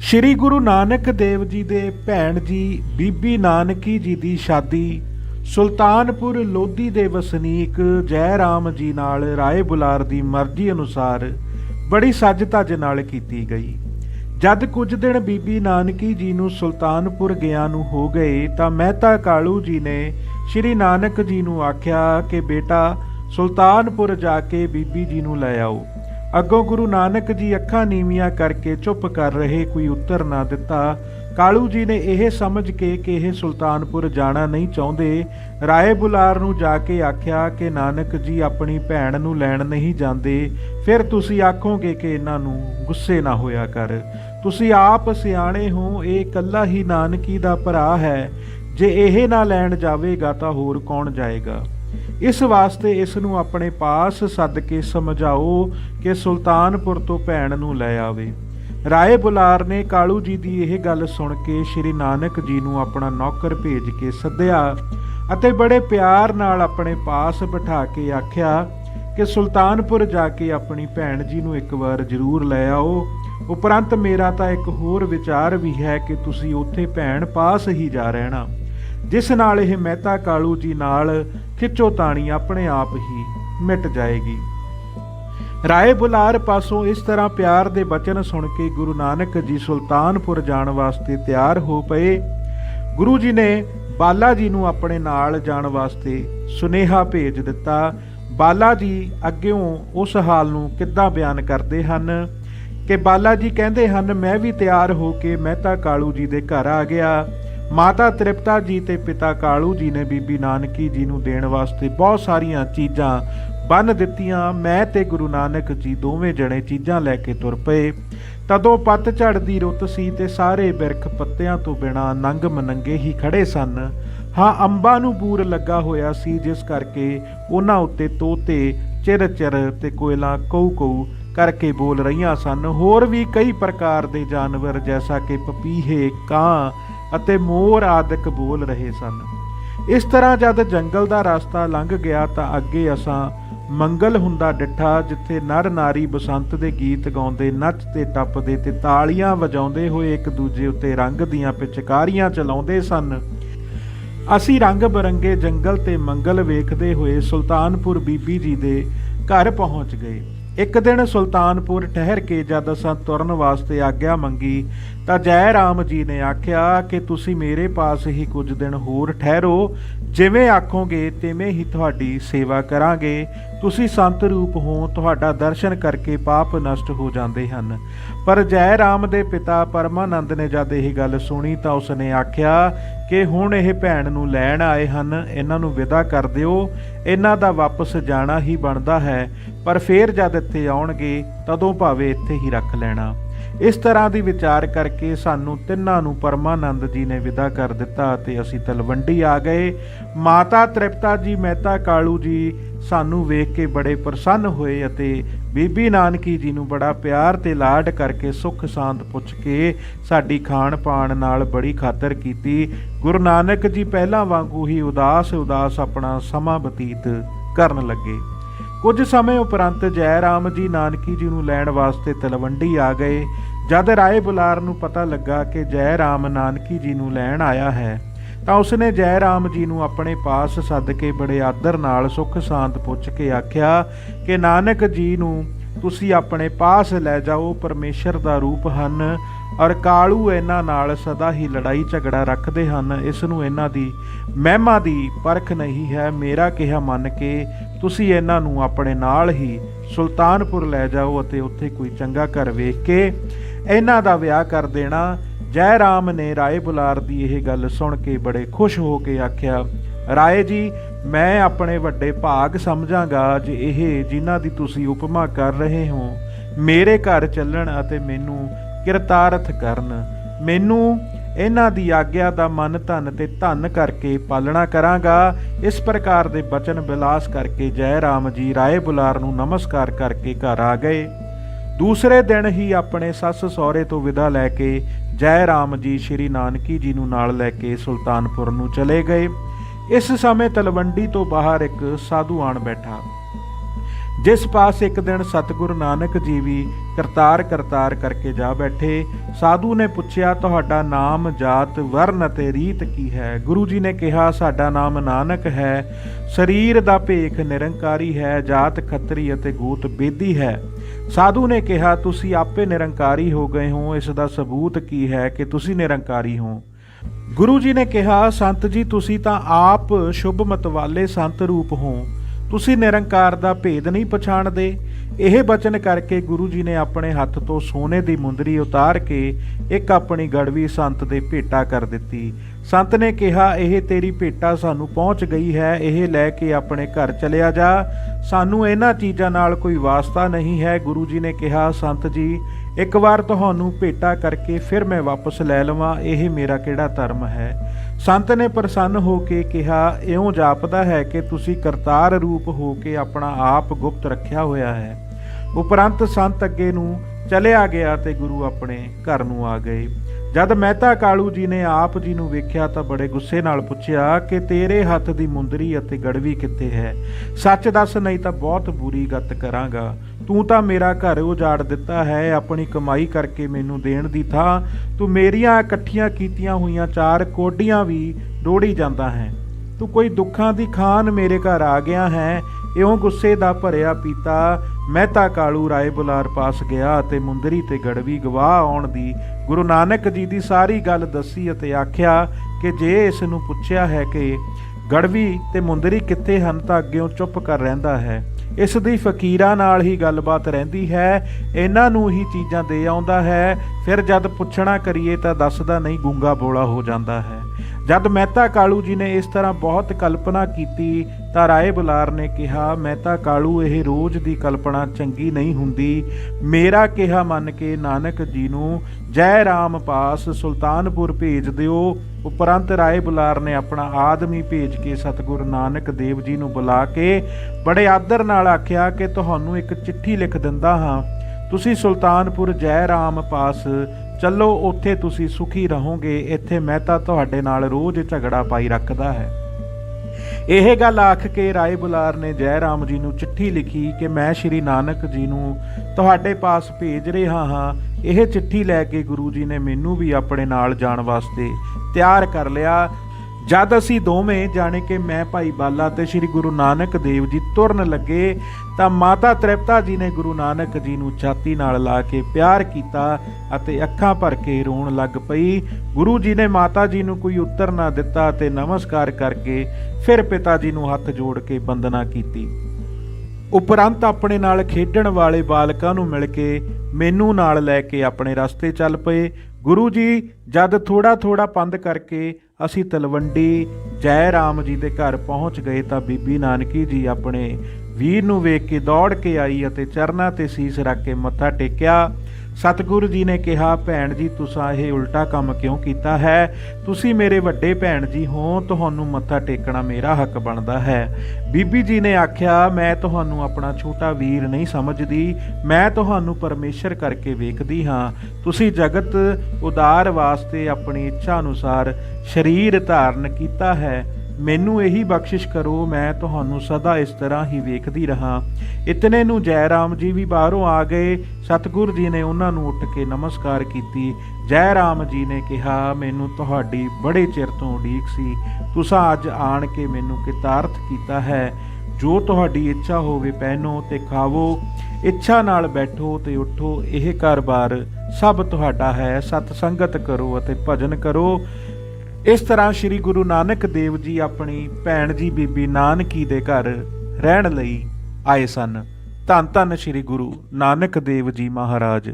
ਸ੍ਰੀ ਗੁਰੂ ਨਾਨਕ ਦੇਵ ਜੀ ਦੇ ਭੈਣ ਜੀ, ਬੀਬੀ ਨਾਨਕੀ ਜੀ ਦੀ ਸ਼ਾਦੀ, ਸੁਲਤਾਨਪੁਰ ਲੋਧੀ ਦੇ ਵਸਨੀਕ ਜੈ ਰਾਮ ਜੀ ਨਾਲ ਰਾਏ ਬੁਲਾਰ ਦੀ ਮਰਜ਼ੀ ਅਨੁਸਾਰ ਬੜੀ ਸੱਜ ਧੱਜ ਨਾਲ ਕੀਤੀ ਗਈ। ਜਦ ਕੁਝ ਦਿਨ ਬੀਬੀ ਨਾਨਕੀ ਜੀ ਨੂੰ ਸੁਲਤਾਨਪੁਰ ਗਿਆ ਨੂੰ ਹੋ ਗਏ ਤਾਂ ਮਹਿਤਾ ਕਾਲੂ ਜੀ ਨੇ ਸ੍ਰੀ ਨਾਨਕ ਜੀ ਨੂੰ ਆਖਿਆ ਕਿ ਬੇਟਾ, ਸੁਲਤਾਨਪੁਰ ਜਾ ਕੇ ਬੀਬੀ ਜੀ ਨੂੰ ਲੈ ਆਓ। ਅੱਗੋਂ ਗੁਰੂ ਨਾਨਕ ਜੀ ਅੱਖਾਂ ਨੀਵੀਆਂ ਕਰਕੇ ਚੁੱਪ ਕਰ ਰਹੇ ਕੋਈ ਉੱਤਰ ਨਾ ਦਿੱਤਾ। ਕਾਲੂ ਜੀ ਨੇ ਇਹ ਸਮਝ ਕੇ ਕਿ ਇਹ ਸੁਲਤਾਨਪੁਰ ਜਾਣਾ ਨਹੀਂ ਚਾਹੁੰਦੇ, ਰਾਏ ਬੁਲਾਰ ਨੂੰ ਜਾ ਕੇ ਆਖਿਆ ਕਿ ਨਾਨਕ ਜੀ ਆਪਣੀ ਭੈਣ ਨੂੰ ਲੈਣ ਨਹੀਂ ਜਾਂਦੇ। ਫਿਰ ਤੁਸੀਂ ਆਖੋਗੇ ਕਿ ਇਹਨਾਂ ਨੂੰ ਗੁੱਸੇ ਨਾ ਹੋਇਆ ਕਰ। ਤੁਸੀਂ ਆਪ ਸਿਆਣੇ ਹੋ, ਇਹ ਇਕੱਲਾ ਹੀ ਨਾਨਕੀ ਦਾ ਭਰਾ ਹੈ। ਜੇ ਇਹ ਨਾ ਲੈਣ ਜਾਵੇਗਾ ਤਾਂ ਹੋਰ ਕੌਣ ਜਾਏਗਾ? ਇਸ ਵਾਸਤੇ ਇਸ ਨੂੰ ਆਪਣੇ ਪਾਸ ਸੱਦ ਕੇ ਸਮਝਾਓ ਕਿ ਸੁਲਤਾਨਪੁਰ ਤੋਂ ਭੈਣ ਨੂੰ ਲੈ ਆਵੇ। ਰਾਏ ਬੁਲਾਰ ਨੇ ਕਾਲੂ ਜੀ ਦੀ ਇਹ ਗੱਲ ਸੁਣ ਕੇ ਸ਼੍ਰੀ ਨਾਨਕ ਜੀ ਨੂੰ ਆਪਣਾ ਨੌਕਰ ਭੇਜ ਕੇ ਸੱਦਿਆ ਅਤੇ ਬੜੇ ਪਿਆਰ ਨਾਲ ਆਪਣੇ ਪਾਸ ਬਿਠਾ ਕੇ ਆਖਿਆ ਕਿ ਸੁਲਤਾਨਪੁਰ ਜਾ ਕੇ ਆਪਣੀ ਭੈਣ ਜੀ ਨੂੰ ਇੱਕ ਵਾਰ ਜ਼ਰੂਰ ਲੈ ਆਓ। ਉਪਰੰਤ ਮੇਰਾ ਤਾਂ ਇੱਕ ਹੋਰ ਵਿਚਾਰ ਵੀ ਹੈ ਕਿ ਤੁਸੀਂ ਉੱਥੇ ਭੈਣ ਪਾਸ ਹੀ ਜਾ ਰਹਿਣਾ। ਜਿਸ ਨਾਲ ਇਹ ਮਹਿਤਾ ਕਾਲੂ ਜੀ ਨਾਲ ਖਿੱਚੋ ਤਾਣੀ ਆਪਣੇ ਆਪ ਹੀ, ਮਿਟ ਜਾਏਗੀ। ਰਾਏ ਬੁਲਾਰ ਪਾਸੋਂ ਇਸ ਤਰ੍ਹਾਂ ਪਿਆਰ ਦੇ ਬਚਨ ਸੁਣ ਕੇ ਗੁਰੂ ਨਾਨਕ ਜੀ ਸੁਲਤਾਨਪੁਰ ਜਾਣ ਵਾਸਤੇ ਤਿਆਰ ਹੋ ਪਏ। ਗੁਰੂ ਜੀ ਨੇ ਬਾਲਾ ਜੀ ਨੂੰ ਆਪਣੇ ਨਾਲ ਜਾਣ ਵਾਸਤੇ ਸੁਨੇਹਾ ਭੇਜ ਦਿੱਤਾ। ਬਾਲਾ ਜੀ ਅੱਗਿਓਂ ਉਸ ਹਾਲ ਨੂੰ ਕਿੱਦਾਂ ਬਿਆਨ ਕਰਦੇ ਹਨ? ਕਿ ਬਾਲਾ ਜੀ ਕਹਿੰਦੇ ਹਨ, ਮੈਂ ਵੀ ਤਿਆਰ ਹੋ ਕੇ ਮਹਿਤਾ ਕਾਲੂ ਜੀ ਦੇ ਘਰ ਆ ਗਿਆ। ਮਾਤਾ ਤ੍ਰਿਪਤਾ ਜੀ ਤੇ ਪਿਤਾ ਕਾਲੂ ਜੀ ਨੇ ਬੀਬੀ ਨਾਨਕੀ ਜੀ ਨੂੰ ਦੇਣ ਵਾਸਤੇ ਬਹੁਤ ਸਾਰੀਆਂ ਚੀਜ਼ਾਂ ਬੰਨ ਦਿੱਤੀਆਂ। ਮੈਂ ਤੇ ਗੁਰੂ ਨਾਨਕ ਜੀ ਦੋਵੇਂ ਜਣੇ ਚੀਜ਼ਾਂ ਲੈ ਕੇ ਤੁਰ ਪਏ। ਤਦੋਂ ਪੱਤਝੜ ਦੀ ਰੁੱਤ ਸੀ ਤੇ ਸਾਰੇ ਬਿਰਖ ਪੱਤਿਆਂ ਤੋਂ ਬਿਨਾ ਨੰਗ ਮਨੰਗੇ ਹੀ ਖੜੇ ਸਨ। ਹਾਂ, ਅੰਬਾਂ ਨੂੰ ਬੂਰ ਲੱਗਾ ਹੋਇਆ ਸੀ, ਜਿਸ ਕਰਕੇ ਉਹਨਾਂ ਉੱਤੇ ਤੋਤੇ, ਚਿਰ ਚਿਰ ਤੇ ਕੋਇਲਾਂ ਕਊ ਕਊ ਕਰਕੇ ਬੋਲ ਰਹੀਆਂ ਸਨ। ਹੋਰ ਵੀ ਕਈ ਪ੍ਰਕਾਰ ਦੇ ਜਾਨਵਰ, ਜੈਸਾ ਕਿ ਪਪੀਹੇ, ਕਾਂ ਅਤੇ ਮੋਰ ਆਦਿਕ ਬੋਲ ਰਹੇ ਸਨ। ਇਸ ਤਰ੍ਹਾਂ ਜਦ ਜੰਗਲ ਦਾ ਰਸਤਾ ਲੰਘ ਗਿਆ ਤਾਂ ਅੱਗੇ ਅਸਾਂ ਮੰਗਲ ਹੁੰਦਾ ਡਿੱਠਾ, ਜਿੱਥੇ ਨਰ ਨਾਰੀ ਬਸੰਤ ਦੇ ਗੀਤ ਗਾਉਂਦੇ ਨੱਚਦੇ ਟੱਪਦੇ ਤੇ ਤਾਲੀਆਂ ਵਜਾਉਂਦੇ ਹੋਏ ਇੱਕ ਦੂਜੇ ਉੱਤੇ ਰੰਗ ਦੀਆਂ ਪਿਚਕਾਰੀਆਂ ਚਲਾਉਂਦੇ ਸਨ। ਅਸੀਂ ਰੰਗ ਬਰੰਗੇ ਜੰਗਲ ਤੇ ਮੰਗਲ ਵੇਖਦੇ ਹੋਏ ਸੁਲਤਾਨਪੁਰ ਬੀਬੀ ਜੀ ਦੇ ਘਰ ਪਹੁੰਚ ਗਏ। ਇੱਕ ਦਿਨ ਸੁਲਤਾਨਪੁਰ ਠਹਿਰ ਕੇ ਜਦ ਅਸਾਂ ਤੁਰਨ ਵਾਸਤੇ ਆਗਿਆ ਮੰਗੀ, ਤਾਂ ਜੈ ਰਾਮ ਜੀ ਨੇ ਆਖਿਆ ਕਿ ਤੁਸੀਂ ਮੇਰੇ ਪਾਸ ਹੀ ਕੁਝ ਦਿਨ ਹੋਰ ਠਹਿਰੋ ਜਿਵੇਂ ਆਖੋਗੇ, ਤਿਵੇਂ ਹੀ ਤੁਹਾਡੀ ਸੇਵਾ ਕਰਾਂਗੇ। ਤੁਸੀਂ ਸੰਤ ਰੂਪ ਹੋ, ਤੁਹਾਡਾ ਦਰਸ਼ਨ ਕਰਕੇ ਪਾਪ ਨਸ਼ਟ ਹੋ ਜਾਂਦੇ ਹਨ। ਪਰ ਜੈ ਰਾਮ ਦੇ ਪਿਤਾ ਪਰਮਾਨੰਦ ਨੇ ਜਦ ਇਹ ਗੱਲ ਸੁਣੀ ਤਾਂ ਉਸਨੇ ਆਖਿਆ ਕਿ ਹੁਣ ਇਹ ਭੈਣ ਨੂੰ ਲੈਣ ਆਏ ਹਨ, ਇਹਨਾਂ ਨੂੰ ਵਿਦਾ ਕਰ ਦਿਓ। ਇਹਨਾਂ ਦਾ ਵਾਪਸ ਜਾਣਾ ਹੀ ਬਣਦਾ ਹੈ, ਪਰ ਫੇਰ ਜਦ ਇੱਥੇ ਆਉਣਗੇ, ਤਦੋਂ ਭਾਵੇਂ ਇੱਥੇ ਹੀ ਰੱਖ ਲੈਣਾ। ਇਸ ਤਰ੍ਹਾਂ ਦੀ ਵਿਚਾਰ ਕਰਕੇ ਸਾਨੂੰ ਤਿੰਨਾਂ ਨੂੰ ਪਰਮਾਨੰਦ ਜੀ ਨੇ ਵਿਦਾ ਕਰ ਦਿੱਤਾ ਅਤੇ ਅਸੀਂ ਤਲਵੰਡੀ ਆ ਗਏ। ਮਾਤਾ ਤ੍ਰਿਪਤਾ ਜੀ, ਮਹਿਤਾ ਕਾਲੂ ਜੀ ਸਾਨੂੰ ਵੇਖ ਕੇ ਬੜੇ ਪ੍ਰਸੰਨ ਹੋਏ ਅਤੇ ਬੀਬੀ ਨਾਨਕੀ ਜੀ ਨੂੰ ਬੜਾ ਪਿਆਰ ਤੇ ਲਾਡ ਕਰਕੇ ਸੁੱਖ ਸ਼ਾਂਤ ਪੁੱਛ ਕੇ ਸਾਡੀ ਖਾਣ ਪਾਣ ਨਾਲ ਬੜੀ ਖਾਤਰ ਕੀਤੀ। ਗੁਰੂ ਨਾਨਕ ਜੀ ਪਹਿਲਾਂ ਵਾਂਗੂ ਹੀ ਉਦਾਸ ਉਦਾਸ ਆਪਣਾ ਸਮਾਂ ਬਤੀਤ ਕਰਨ ਲੱਗੇ। ਕੁਝ ਸਮੇਂ ਉਪਰੰਤ ਜੈ ਰਾਮ ਜੀ ਨਾਨਕੀ ਜੀ ਨੂੰ ਲੈਣ ਵਾਸਤੇ ਤਲਵੰਡੀ ਆ ਗਏ। ਜਦ ਰਾਏ ਬੁਲਾਰ ਨੂੰ ਪਤਾ ਲੱਗਾ ਕਿ ਜੈ ਰਾਮ ਨਾਨਕੀ ਜੀ ਨੂੰ ਲੈਣ ਆਇਆ ਹੈ, ਤਾਂ ਉਸਨੇ ਜੈ ਰਾਮ ਜੀ ਨੂੰ ਆਪਣੇ ਪਾਸ ਸੱਦ ਕੇ ਬੜੇ ਆਦਰ ਨਾਲ ਸੁੱਖ ਸ਼ਾਂਤ ਪੁੱਛ ਕੇ ਆਖਿਆ ਕਿ, ਨਾਨਕ ਜੀ ਨੂੰ ਤੁਸੀਂ ਆਪਣੇ ਪਾਸ ਲੈ ਜਾਓ, ਪਰਮੇਸ਼ਰ ਦਾ ਰੂਪ ਹਨ ਔਰ ਕਾਲੂ ਇਹਨਾਂ ਨਾਲ ਸਦਾ ਹੀ ਲੜਾਈ ਝਗੜਾ ਰੱਖਦੇ ਹਨ। ਇਸ ਨੂੰ ਇਹਨਾਂ ਦੀ ਮਹਿਮਾ ਦੀ ਪਰਖ ਨਹੀਂ ਹੈ। ਮੇਰਾ ਕਿਹਾ ਮੰਨ ਕੇ ਤੁਸੀਂ ਇਹਨਾਂ ਨੂੰ ਆਪਣੇ ਨਾਲ ਹੀ ਸੁਲਤਾਨਪੁਰ ਲੈ ਜਾਓ ਅਤੇ ਉੱਥੇ ਕੋਈ ਚੰਗਾ ਘਰ ਵੇਖ ਕੇ ਇਹਨਾਂ ਦਾ ਵਿਆਹ ਕਰ ਦੇਣਾ। ਜੈ ਰਾਮ ਨੇ ਰਾਏ ਬੁਲਾਰ ਦੀ ਇਹ ਗੱਲ ਸੁਣ ਕੇ ਬੜੇ ਖੁਸ਼ ਹੋ ਕੇ ਆਖਿਆ, ਰਾਏ ਜੀ, ਮੈਂ ਆਪਣੇ ਵੱਡੇ ਭਾਗ ਸਮਝਾਂਗਾ ਜੇ ਇਹ ਜਿਨ੍ਹਾਂ ਦੀ ਤੁਸੀਂ ਉਪਮਾ ਕਰ ਰਹੇ ਹੋ, ਮੇਰੇ ਘਰ ਚੱਲਣ ਅਤੇ ਮੈਨੂੰ ਕਿਰਤਾਰਥ ਕਰਨ। ਮੈਨੂੰ ਇਹਨਾਂ ਦੀ ਆਗਿਆ ਦਾ ਮਨ, ਧਨ ਤੇ ਧਨ ਕਰਕੇ ਪਾਲਣਾ ਕਰਾਂਗਾ। ਇਸ ਪ੍ਰਕਾਰ ਦੇ ਬਚਨ ਬਿਲਾਸ ਕਰਕੇ ਜੈ ਰਾਮ ਜੀ ਰਾਏ ਬੁਲਾਰ ਨੂੰ ਨਮਸਕਾਰ ਕਰਕੇ ਘਰ ਆ ਗਏ। ਦੂਸਰੇ ਦਿਨ ਹੀ ਆਪਣੇ ਸੱਸ ਸਹੁਰੇ ਤੋਂ ਵਿਦਾ ਲੈ ਕੇ ਜੈ ਰਾਮ ਜੀ ਸ਼੍ਰੀ ਨਾਨਕੀ ਜੀ ਨੂੰ ਨਾਲ ਲੈ ਕੇ ਸੁਲਤਾਨਪੁਰ ਨੂੰ ਚਲੇ ਗਏ। ਇਸ ਸਮੇਂ ਤਲਵੰਡੀ ਤੋਂ ਬਾਹਰ ਇੱਕ ਸਾਧੂ ਆਣ ਬੈਠਾ। ਜਿਸ ਪਾਸ ਇੱਕ ਦਿਨ ਸਤਿਗੁਰੂ ਨਾਨਕ ਜੀ ਵੀ ਕਰਤਾਰ ਕਰਤਾਰ ਕਰਕੇ ਜਾ ਬੈਠੇ, ਸਾਧੂ ਨੇ ਪੁੱਛਿਆ, ਤੁਹਾਡਾ ਨਾਮ ਜਾਤ ਵਰਨ ਅਤੇ ਰੀਤ ਕੀ ਹੈ? ਗੁਰੂ ਜੀ ਨੇ ਕਿਹਾ, ਸਾਡਾ ਨਾਮ ਨਾਨਕ ਹੈ, ਸਰੀਰ ਦਾ ਭੇਖ ਨਿਰੰਕਾਰੀ ਹੈ, ਜਾਤ ਖੱਤਰੀ ਅਤੇ ਗੋਤ ਬੇਦੀ ਹੈ। ਸਾਧੂ ਨੇ ਕਿਹਾ, ਤੁਸੀਂ ਆਪੇ ਨਿਰੰਕਾਰੀ ਹੋ ਗਏ ਹੋ, ਇਸ ਦਾ ਸਬੂਤ ਕੀ ਹੈ ਕਿ ਤੁਸੀਂ ਨਿਰੰਕਾਰੀ ਹੋ? ਗੁਰੂ ਜੀ ਨੇ ਕਿਹਾ, ਸੰਤ ਜੀ, ਤੁਸੀਂ ਤਾਂ ਆਪ ਸ਼ੁਭ ਮਤਵਾਲੇ ਸੰਤ ਰੂਪ ਹੋ। ਤੁਸੀਂ ਨਿਰੰਕਾਰ ਦਾ ਭੇਦ ਨਹੀਂ ਪਛਾਣਦੇ। ਇਹ ਬਚਨ ਕਰਕੇ ਗੁਰੂ ਜੀ ਨੇ ਆਪਣੇ ਹੱਥ ਤੋਂ ਸੋਨੇ ਦੀ ਮੁੰਦਰੀ ਉਤਾਰ ਕੇ ਇੱਕ ਆਪਣੀ ਗੜਵੀ ਸੰਤ ਦੇ ਭੇਟਾ ਕਰ ਦਿੱਤੀ। ਸੰਤ ਨੇ ਕਿਹਾ, ਇਹ ਤੇਰੀ ਭੇਟਾ ਸਾਨੂੰ ਪਹੁੰਚ ਗਈ ਹੈ, ਇਹ ਲੈ ਕੇ ਆਪਣੇ ਘਰ ਚਲਿਆ ਜਾ। ਸਾਨੂੰ ਇਹਨਾਂ ਚੀਜ਼ਾਂ ਨਾਲ ਕੋਈ ਵਾਸਤਾ ਨਹੀਂ ਹੈ। ਗੁਰੂ ਜੀ ਨੇ ਕਿਹਾ, ਸੰਤ ਜੀ, ਇੱਕ ਵਾਰ ਤੁਹਾਨੂੰ ਭੇਟਾ ਕਰਕੇ ਫਿਰ ਮੈਂ ਵਾਪਸ ਲੈ ਲਵਾਂ। ਇਹ ਮੇਰਾ ਕਿਹੜਾ ਧਰਮ ਹੈ? ਸੰਤ ਨੇ ਪ੍ਰਸੰਨ ਹੋ ਕੇ ਕਿਹਾ, ਇਉਂ ਜਾਪਦਾ ਹੈ ਕਿ ਤੁਸੀਂ ਕਰਤਾਰ ਰੂਪ ਹੋ ਕੇ ਆਪਣਾ ਆਪ ਗੁਪਤ ਰੱਖਿਆ ਹੋਇਆ ਹੈ। ਉਪਰੰਤ ਸੰਤ ਅੱਗੇ ਨੂੰ ਚਲਿਆ ਗਿਆ ਤੇ ਗੁਰੂ ਆਪਣੇ ਘਰ ਨੂੰ ਆ ਗਏ। ਜਦ ਮਹਿਤਾ ਕਾਲੂ ਜੀ ਨੇ ਆਪ ਜੀ ਨੂੰ ਵੇਖਿਆ ਤਾਂ ਬੜੇ ਗੁੱਸੇ ਨਾਲ ਪੁੱਛਿਆ ਕਿ ਤੇਰੇ ਹੱਥ ਦੀ ਮੁੰਦਰੀ ਅਤੇ ਗੜਵੀ ਕਿੱਥੇ ਹੈ? ਸੱਚ ਦੱਸ, ਨਹੀਂ ਤਾਂ ਬਹੁਤ ਬੁਰੀ ਗੱਤ ਕਰਾਂਗਾ। ਤੂੰ ਤਾਂ ਮੇਰਾ ਘਰ ਉਜਾੜ ਦਿੱਤਾ ਹੈ, ਆਪਣੀ ਕਮਾਈ ਕਰਕੇ ਮੈਨੂੰ ਦੇਣ ਦੀ ਥਾਂ। ਤੂੰ ਮੇਰੀਆਂ ਇਕੱਠੀਆਂ ਕੀਤੀਆਂ ਹੋਈਆਂ ਚਾਰ ਕੋਡੀਆਂ ਵੀ ਰੋੜੀ ਜਾਂਦਾ ਹੈ। ਤੂੰ ਕੋਈ ਦੁੱਖਾਂ ਦੀ ਖਾਨ ਮੇਰੇ ਘਰ ਆ ਗਿਆ ਹੈ, ਇਉਂ ਗੁੱਸੇ ਦਾ ਭਰਿਆ ਪੀਤਾ। ਮਹਿਤਾ ਕਾਲੂ ਰਾਏ ਬੁਲਾਰ ਪਾਸ ਗਿਆ ਅਤੇ ਮੁੰਦਰੀ ਤੇ ਗੜਵੀ ਗਵਾਹ ਆਉਣ ਦੀ ਗੁਰੂ ਨਾਨਕ ਜੀ ਦੀ ਸਾਰੀ ਗੱਲ ਦੱਸੀ ਅਤੇ ਆਖਿਆ ਕਿ ਜੇ ਇਸ ਨੂੰ ਪੁੱਛਿਆ ਹੈ ਕਿ ਗੜਵੀ ਤੇ ਮੁੰਦਰੀ ਕਿੱਥੇ ਹਨ ਤਾਂ ਅੱਗਿਓਂ ਚੁੱਪ ਕਰ ਰਹਿੰਦਾ ਹੈ। ਇਸ ਦੀ ਫਕੀਰਾਂ ਨਾਲ ਹੀ ਗੱਲਬਾਤ ਰਹਿੰਦੀ ਹੈ, ਇਹਨਾਂ ਨੂੰ ਹੀ ਚੀਜ਼ਾਂ ਦੇ ਆਉਂਦਾ ਹੈ, ਫਿਰ ਜਦ ਪੁੱਛਣਾ ਕਰੀਏ ਤਾਂ ਦੱਸਦਾ ਨਹੀਂ ਗੁੰਗਾ ਬੋਲਾ ਹੋ ਜਾਂਦਾ ਹੈ। ਜਦ ਮਹਿਤਾ ਕਾਲੂ ਜੀ ਨੇ ਇਸ ਤਰ੍ਹਾਂ ਬਹੁਤ ਕਲਪਨਾ ਕੀਤੀ ਤਾਂ ਰਾਏ ਬੁਲਾਰ ਨੇ ਕਿਹਾ, ਮਹਿਤਾ ਕਾਲੂ, ਇਹ ਰੋਜ਼ ਦੀ ਕਲਪਨਾ ਚੰਗੀ ਨਹੀਂ ਹੁੰਦੀ। ਮੇਰਾ ਕਿਹਾ ਮੰਨ ਕੇ ਨਾਨਕ ਜੀ ਨੂੰ ਜੈ ਰਾਮ ਪਾਸ ਸੁਲਤਾਨਪੁਰ ਭੇਜ ਦਿਓ। ਉਪਰੰਤ ਰਾਏ ਬੁਲਾਰ ਨੇ ਆਪਣਾ ਆਦਮੀ ਭੇਜ ਕੇ ਸਤਿਗੁਰੂ ਨਾਨਕ ਦੇਵ ਜੀ ਨੂੰ ਬੁਲਾ ਕੇ ਬੜੇ ਆਦਰ ਨਾਲ ਆਖਿਆ ਕਿ ਤੁਹਾਨੂੰ ਇੱਕ ਚਿੱਠੀ ਲਿਖ ਦਿੰਦਾ ਹਾਂ। ਤੁਸੀਂ ਸੁਲਤਾਨਪੁਰ ਜੈ ਰਾਮ ਪਾਸ, ਚੱਲੋ ਉੱਥੇ ਤੁਸੀਂ ਸੁਖੀ ਰਹੋਗੇ, ਇੱਥੇ ਮੈਂ ਤਾਂ ਤੁਹਾਡੇ ਨਾਲ ਰੋਜ਼ ਝਗੜਾ ਪਾਈ ਰੱਖਦਾ ਹੈ। ਇਹ ਗੱਲ ਆਖ ਕੇ ਰਾਏ ਬੁਲਾਰ ਨੇ ਜੈ ਰਾਮ ਜੀ ਨੂੰ ਚਿੱਠੀ ਲਿਖੀ ਕਿ ਮੈਂ ਸ਼੍ਰੀ ਨਾਨਕ ਜੀ ਨੂੰ ਤੁਹਾਡੇ ਪਾਸ ਭੇਜ ਰਿਹਾ ਹਾਂ। ਇਹ ਚਿੱਠੀ ਲੈ ਕੇ ਗੁਰੂ ਜੀ ਨੇ ਮੈਨੂੰ ਵੀ ਆਪਣੇ ਨਾਲ ਜਾਣ ਵਾਸਤੇ ਤਿਆਰ ਕਰ ਲਿਆ। ਜਦ ਅਸੀਂ ਦੋਵੇਂ ਜਾਣੇ ਕਿ ਮੈਂ ਭਾਈ ਬਾਲਾ ਤੇ ਸ੍ਰੀ ਗੁਰੂ ਨਾਨਕ ਦੇਵ ਜੀ ਤੁਰਨ ਲੱਗੇ, ਤਾਂ ਮਾਤਾ ਤ੍ਰਿਪਤਾ ਜੀ ਨੇ ਗੁਰੂ ਨਾਨਕ ਜੀ ਨੂੰ ਛਾਤੀ ਨਾਲ ਲਾ ਕੇ ਪਿਆਰ ਕੀਤਾ ਅਤੇ ਅੱਖਾਂ ਭਰ ਕੇ ਰੋਣ ਲੱਗ ਪਈ। ਗੁਰੂ ਜੀ ਨੇ ਮਾਤਾ ਜੀ ਨੂੰ ਕੋਈ ਉੱਤਰ ਨਾ ਦਿੱਤਾ ਤੇ ਨਮਸਕਾਰ ਕਰਕੇ ਫਿਰ ਪਿਤਾ ਜੀ ਨੂੰ ਹੱਥ ਜੋੜ ਕੇ ਬੰਦਨਾ ਕੀਤੀ। ਉਪਰੰਤ ਆਪਣੇ ਨਾਲ ਖੇਡਣ ਵਾਲੇ ਬਾਲਕਾਂ ਨੂੰ ਮਿਲ ਕੇ ਮੈਨੂੰ ਨਾਲ ਲੈ ਕੇ ਆਪਣੇ ਰਸਤੇ ਚੱਲ ਪਏ। ਗੁਰੂ ਜੀ, ਜਦ ਥੋੜਾ ਥੋੜਾ ਪੰਦ ਕਰਕੇ ਅਸੀਂ ਤਲਵੰਡੀ ਜੈ ਰਾਮ ਜੀ ਦੇ ਘਰ ਪਹੁੰਚ ਗਏ ਤਾਂ ਬੀਬੀ ਨਾਨਕੀ ਜੀ ਆਪਣੇ ਵੀਰ ਨੂੰ ਵੇਖ ਕੇ ਦੌੜ ਕੇ ਆਈ ਅਤੇ ਚਰਨਾਂ ਤੇ ਸੀਸ ਰੱਖ ਕੇ ਮੱਥਾ ਟੇਕਿਆ। ਸਤਿਗੁਰੂ ਜੀ ਨੇ ਕਿਹਾ, ਭੈਣ ਜੀ, ਤੁਸੀਂ ਇਹ ਉਲਟਾ ਕੰਮ ਕਿਉਂ ਕੀਤਾ ਹੈ? ਤੁਸੀਂ ਮੇਰੇ ਵੱਡੇ ਭੈਣ ਜੀ ਹੋ, ਤੁਹਾਨੂੰ ਮੱਥਾ ਟੇਕਣਾ ਮੇਰਾ ਹੱਕ ਬਣਦਾ ਹੈ। ਬੀਬੀ ਜੀ ਨੇ ਆਖਿਆ, ਮੈਂ ਤੁਹਾਨੂੰ ਆਪਣਾ ਛੋਟਾ ਵੀਰ ਨਹੀਂ ਸਮਝਦੀ, ਮੈਂ ਤੁਹਾਨੂੰ ਪਰਮੇਸ਼ਰ ਕਰਕੇ ਵੇਖਦੀ ਹਾਂ। ਤੁਸੀਂ ਜਗਤ ਉਦਾਰ ਵਾਸਤੇ ਆਪਣੀ ਇੱਛਾ ਅਨੁਸਾਰ ਸਰੀਰ ਧਾਰਨ ਕੀਤਾ ਹੈ। ਮੈਨੂੰ ਇਹੀ ਬਖਸ਼ਿਸ਼ ਕਰੋ, ਮੈਂ ਤੁਹਾਨੂੰ ਸਦਾ ਇਸ ਤਰ੍ਹਾਂ ਹੀ ਵੇਖਦੀ ਰਹਾ। ਇਤਨੇ ਨੂੰ ਜੈ ਰਾਮ ਜੀ ਵੀ ਬਾਹਰੋਂ ਆ ਗਏ। ਸਤਿਗੁਰੂ ਜੀ ਨੇ ਉਹਨਾਂ ਨੂੰ ਉੱਠ ਕੇ ਨਮਸਕਾਰ ਕੀਤੀ। ਜੈ ਰਾਮ ਜੀ ਨੇ ਕਿਹਾ, ਮੈਨੂੰ ਤੁਹਾਡੀ ਬੜੇ ਚਿਰ ਤੋਂ ਉਡੀਕ ਸੀ। ਤੁਸੀਂ ਅੱਜ ਆਣ ਕੇ ਮੈਨੂੰ ਕਿਤਾਰਥ ਕੀਤਾ ਹੈ। ਜੋ ਤੁਹਾਡੀ ਇੱਛਾ ਹੋਵੇ ਪਹਿਨੋ ਤੇ ਖਾਵੋ। ਇੱਛਾ ਨਾਲ ਬੈਠੋ ਤੇ ਉੱਠੋ। ਇਹ ਘਰ-ਬਾਰ ਸਭ ਤੁਹਾਡਾ ਹੈ। ਸਤ ਸੰਗਤ ਕਰੋ ਅਤੇ ਭਜਨ ਕਰੋ। ਇਸ ਤਰ੍ਹਾਂ ਸ੍ਰੀ ਗੁਰੂ ਨਾਨਕ ਦੇਵ ਜੀ ਆਪਣੀ ਭੈਣ ਜੀ ਬੀਬੀ ਨਾਨਕੀ ਦੇ ਘਰ ਰਹਿਣ ਲਈ ਆਏ ਸਨ। ਧੰਨ ਧੰਨ ਸ੍ਰੀ ਗੁਰੂ ਨਾਨਕ ਦੇਵ ਜੀ ਮਹਾਰਾਜ।